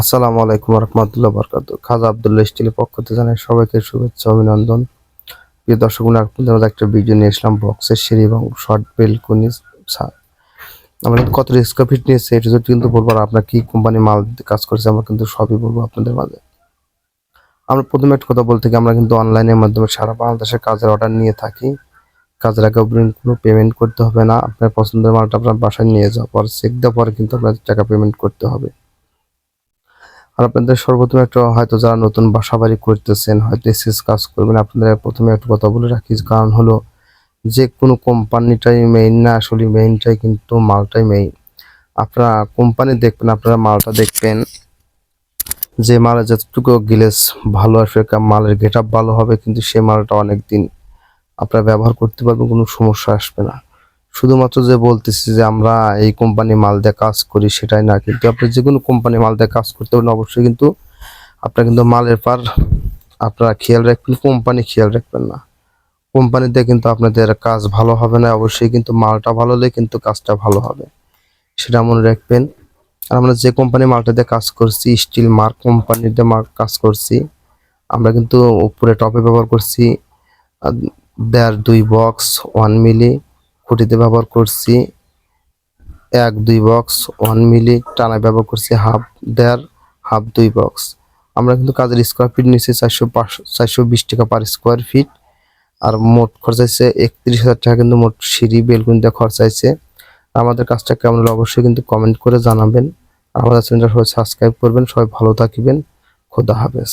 আসসালামু আলাইকুম রহমতুল্লাহ বরকাত খাজা আবদুল্লাহ স্টিলের পক্ষ থেকে জানাই সবাইকে শুভেচ্ছা অভিনন্দন। প্রিয় দর্শক আপনাদের মাঝে একটা ভিডিও নিয়ে আসলাম, বক্সের সিঁড়ি এবং শর্ট বেলকনি আমরা কিন্তু কত স্কোয়ার নিয়েছে এটা যদি কিন্তু বলব আর আপনার কি কোম্পানি মাল কাজ করছে, আমরা কিন্তু সবই বলব আপনাদের মাঝে। আমরা প্রথমে একটা কথা বলতে আমরা কিন্তু অনলাইনের মাধ্যমে সারা বাংলাদেশের কাজের অর্ডার নিয়ে থাকি। কাজের আগে কোনো পেমেন্ট করতে হবে না, আপনার পছন্দের মালটা আপনার বাসায় নিয়ে যাওয়ার পর চেক দেওয়ার পরে কিন্তু আপনাদের টাকা পেমেন্ট করতে হবে। আর আপনাদের সর্বপ্রথম একটা হয়তো যারা নতুন বাসা বাড়ি করতেছেন, হয়তো এসএস কাজ করবেন, আপনাদের প্রথমে একটা কথা বলে রাখি, কারণ হলো যে কোনো কোম্পানিটাই মেইন না, আসলে মেইনটাই কিন্তু মালটাই মেইন আপনারা কোম্পানি দেখবেন, আপনারা মালটা দেখবেন যে মালের যতটুকু গিলেস ভালো আসবে মালের গেট ভালো হবে, কিন্তু সেই মালটা অনেক দিন আপনারা ব্যবহার করতে পারবেন, কোনো সমস্যা আসবে না। শুধুমাত্র যে বলতেছি যে আমরা এই কোম্পানি মাল দিয়ে কাজ করি, সেটাই না। কিন্তু আপনি যে কোনো কোম্পানি মাল দিয়ে কাজ করতে পারেন, অবশ্যই কিন্তু আপনার কিন্তু মালের পার আপনারা খেয়াল রাখবেন কোম্পানি খেয়াল রাখবেন না। কোম্পানি দিয়ে কিন্তু আপনাদের কাজ ভালো হবে না, অবশ্যই কিন্তু মালটা ভালো হলে কিন্তু কাজটা ভালো হবে। সেটা মনে রাখবেন। আর আমরা যে কোম্পানি মালটা দিয়ে কাজ করছি স্টিল মার্ক কোম্পানির দিয়ে মার্ক কাজ করছি, আমরা কিন্তু উপরে টপে ব্যবহার করছি দেড় দুই বক্স ওয়ান মিলি খুঁটিতে ব্যবহার করছি এক, দুই বক্স ওয়ান মিলি টানা ব্যবহার করছি হাফ দেড় হাফ দুই বক্স আমরা কিন্তু কাজের স্কোয়ার ফিট নিচ্ছি চারশো পাঁচশো চারশো বিশ টাকা পার স্কোয়ার ফিট আর মোট খরচ হয়েছে একত্রিশ হাজার টাকা কিন্তু মোট সিঁড়ি বেলকুনিতে খরচ হয়েছে। আমাদের কাজটা কেমন হলো অবশ্যই কিন্তু কমেন্ট করে জানাবেন। আমাদের চ্যানেলটা সবাই সাবস্ক্রাইব করবেন, সবাই ভালো থাকবেন। খোদা হাফেজ।